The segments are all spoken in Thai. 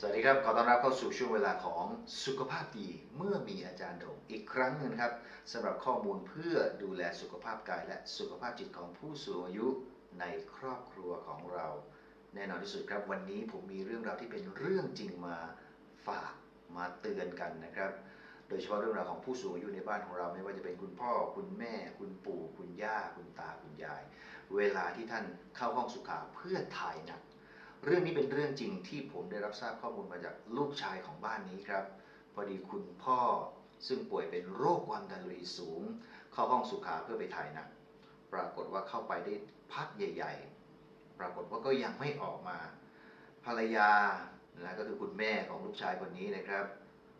สวัสดีครับ ขอต้อนรับเข้าสู่ช่วงเวลาของสุขภาพดีเมื่อมีอาจารย์โดงอีกครั้งหนึงครับสำหรับข้อมูลเพื่อดูแลสุขภาพกาย และสุขภาพจิตของผู้สูงอายุในครอบครัวของเรา แน่นอนที่สุดครับ วันนี้ผมมีเรื่องราวที่เป็นเรื่องจริงมาฝากมาเตือนกันนะครับ โดยเฉพาะเรื่องราวของผู้สูงอายุในบ้านของเรา ไม่ว่าจะเป็นคุณพ่อ คุณแม่ คุณปู่ คุณย่า คุณตาคุณยาย เวลาที่ท่านเข้าห้องสุขาเพื่อถ่ายหนัก เรื่องนี้เป็นเรื่องจริงที่ผมได้รับทราบข้อมูลมาจากลูกชายของบ้านนี้ครับ พอดีคุณพ่อซึ่งป่วยเป็นโรคความดันโลหิตสูง เข้าห้องสุขาเพื่อไปถ่ายหนักปรากฏว่าเข้าไปได้พักใหญ่ ๆ ปรากฏว่าก็ยังไม่ออกมา ภรรยานะก็คือคุณแม่ของลูกชายคนนี้นะครับ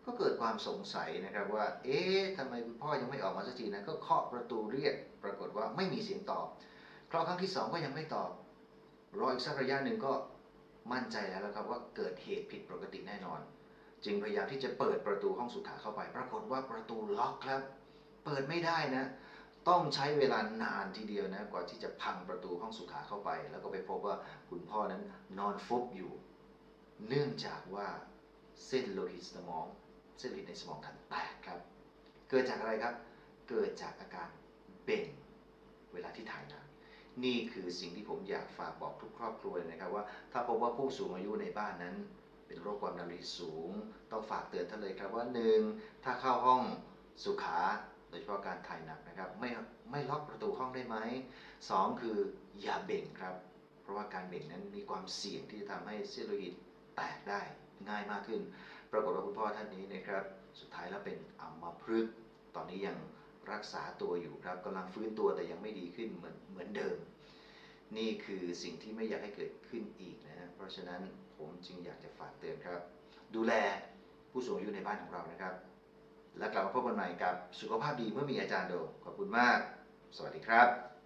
ก็เกิดความสงสัยนะครับว่า เอ๊ะทำไมคุณพ่อยังไม่ออกมาสักทีนะก็เคาะประตูเรียก ปรากฏว่าไม่มีเสียงตอบเคาะครั้งที่สองก็ยังไม่ตอบรออีกสักระยะหนึ่งก็ มั่นใจแล้วนะครับว่าเกิดเหตุผิดปกติแน่นอน จึงพยายามที่จะเปิดประตูห้องสุขาเข้าไป ปรากฏว่าประตูล็อกครับ เปิดไม่ได้นะ ต้องใช้เวลานานทีเดียวนะกว่าที่จะพังประตูห้องสุขาเข้าไป แล้วก็ไปพบว่าคุณพ่อนั้นนอนฟุบอยู่ เนื่องจากว่าเส้นโลหิตสมอง เส้นโลหิตในสมองท่านแตกครับ เกิดจากอะไรครับ เกิดจากอาการเบ่งเวลาที่ถ่ายห นี่คือสิ่งที่ผมอยากฝากบอกทุกครอบครัวนะครับว่า ถ้าพบว่าผู้สูงอายุในบ้านนั้น เป็นโรคความดันโลหิตสูง ต้องฝากเตือนท่านเลยครับว่าหนึ่งถ้าเข้าห้องสุขาโดยเฉพาะการถ่ายหนักนะครับ ไม่ไม่ล็อกประตูห้องได้ไหมสองคืออย่าเบ่งครับ เพราะว่าการเบ่งนั้นมีความเสี่ยงที่จะทำให้เส้นโลหิตแตกได้ง่ายมากขึ้น ปรากฏว่าคุณพ่อท่านนี้นะครับ สุดท้ายแล้วเป็นอัมพฤกษ์ตอนนี้ยัง รักษาตัวอยู่ครับกำลังฟื้นตัวแต่ยังไม่ดีขึ้นเหมือนเหมือนเดิม นี่คือสิ่งที่ไม่อยากให้เกิดขึ้นอีกนะฮะเพราะฉะนั้นผมจึงอยากจะฝากเตือนครับ ดูแลผู้สูงอายุในบ้านของเรานะครับ และกลับมาพบกันใหม่กับสุขภาพดีเมื่อมีอาจารย์โดขอบคุณมาก สวัสดีครับ